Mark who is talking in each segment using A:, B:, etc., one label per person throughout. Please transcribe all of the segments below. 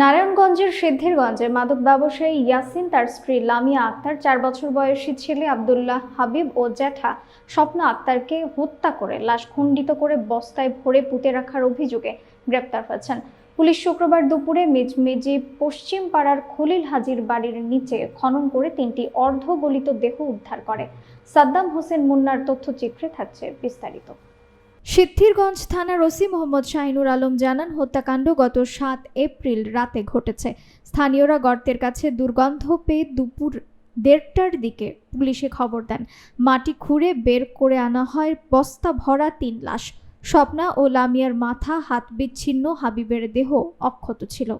A: নারায়ণগঞ্জের সিদ্ধিরগঞ্জে মাদক ব্যবসায়ী ইয়াসিন, তার স্ত্রী লামিয়া আক্তার, চার বছর বয়সী ছেলে আবদুল্লাহ হাবিব ও জ্যাঠা স্বপ্ন আক্তারকে হত্যা করে লাশ খণ্ডিত করে বস্তায় ভরে পুঁতে রাখার অভিযোগে গ্রেপ্তার হয়েছেন। পুলিশ শুক্রবার দুপুরে মেজমেজি পশ্চিম পাড়ার খলিল হাজির বাড়ির নিচে খনন করে তিনটি অর্ধগলিত দেহ উদ্ধার করে। সাদ্দাম হোসেন মুন্নার তথ্যচিত্রে থাকছে বিস্তারিত। সিদ্ধিরগঞ্জ থানার ওসি মোহাম্মদ শাহিনুর আলম জানান, হত্যাকাণ্ড গত সাত এপ্রিল রাতে ঘটেছে। স্থানীয়রা গর্তের কাছে দুর্গন্ধ পেয়ে দুপুর দেড়টার দিকে পুলিশে খবর দেন। মাটি খুঁড়ে বের করে আনা হয় বস্তা ভরা তিন লাশ। স্বপ্না ও লামিয়ার মাথা, হাত বিচ্ছিন্ন, হাবিবের দেহ অক্ষত ছিল।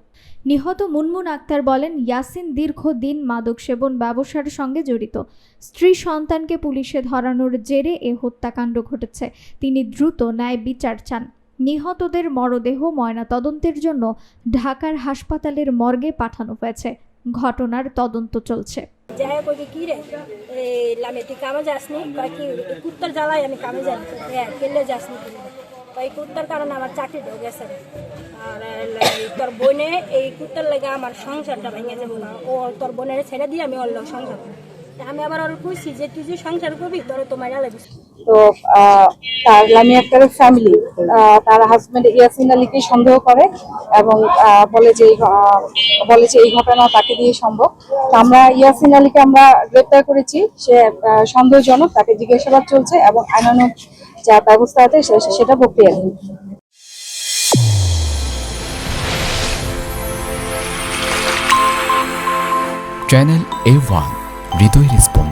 A: নিহত মুনমুন আক্তার বলেন, ইয়াসিন দীর্ঘদিন মাদক সেবন ব্যবসার সঙ্গে জড়িত। স্ত্রী সন্তানকে পুলিশে ধরানোর জেরে এ হত্যাকাণ্ড ঘটেছে। তিনি দ্রুত ন্যায় বিচার চান। নিহতদের মরদেহ ময়না তদন্তের জন্য ঢাকার হাসপাতালের মর্গে পাঠানো হয়েছে। ঘটনার তদন্ত চলছে।
B: যাই কই কি রে? এই লামে, তুই কামে যাসনি? কয় কি, এই কুত্তার জ্বালায় আমি কামে যাই। হ্যাঁ কেলে যাসনি তুই? কয় কুত্তার কারণে আমার চাকরি ঢোক গেছে। আর তোর বোনে, এই কুত্তর লেগে আমার সংসারটা ভেঙে যাব না। ও তোর বোনের ছেড়ে দিয়ে আমি লোক সংসার আমি আবার ওর খুশি যে তুই যে সংসার করবি তোর তো মারা লাগবে
C: তো আহ, তার লামি আক্তারের ফ্যামিলি তার হাজবেন্ড ইয়াসিন আলীকে সন্দেহ করে এবং আহ, বলে যে আহ, বলে যে এই ঘটনা তাকে দিয়ে সম্ভব। তো আমরা ইয়াসিন আলীকে আমরা গ্রেপ্তার করেছি সে আহ, সন্দেহজনক তাকে জিজ্ঞাসাবাদ চলছে এবং আইনানুগ যা ব্যবস্থা আছে সে- সেটা প্রক্রিয়াধীন
D: channel A one Hridoy response